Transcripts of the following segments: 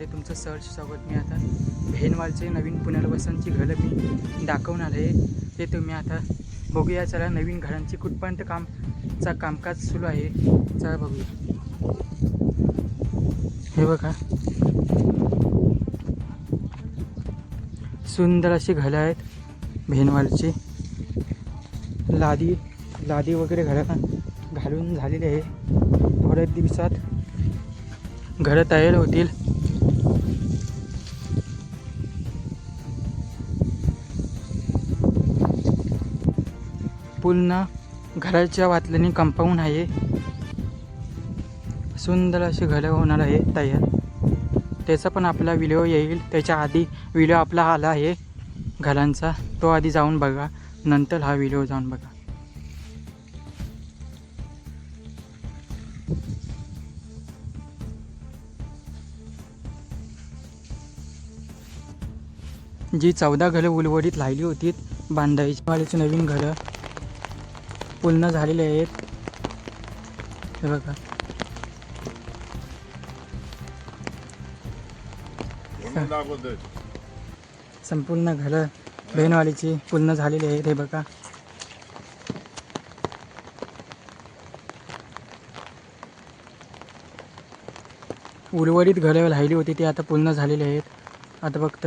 चॅनलमध्ये तुमचं सहर्ष स्वागत मी आता भेनवालचे नवीन पुनर्वसनची घरं मी दाखवणार आहे. ते तुम्ही आता बघूया. चला नवीन घरांची कुठपर्यंत कामचा कामकाज सुरू आहे. चला बघूया. हे बघा. सुंदर अशी घरं आहेत भेनवालची. लादी लादी वगैरे घरा घालून झालेली आहे. थोड्या दिवसात घरं तयार होतील. पूर्ण घराच्या वातल्याने कंपाऊंड आहे. सुंदर अशी घरं होणार आहे तयार त्याचा पण आपला व्हिडिओ येईल. त्याच्या आधी व्हिडिओ आपला आला आहे घरांचा. तो आधी जाऊन बघा. नंतर हा व्हिडिओ जाऊन बघा. जी चौदा घरं उलवडीत राहिली होती बांधायची वाल्याची नवीन घरं पूर्ण झालेली आहेत. हे बघा. संपूर्ण घरं बहीणवालीची पूर्ण झालेली आहेत हे बघा. उर्वरित घरं राहिली होती ती आता पूर्ण झालेली आहेत. आता फक्त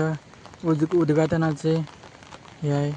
उद उद्घाटनाचे हे आहे.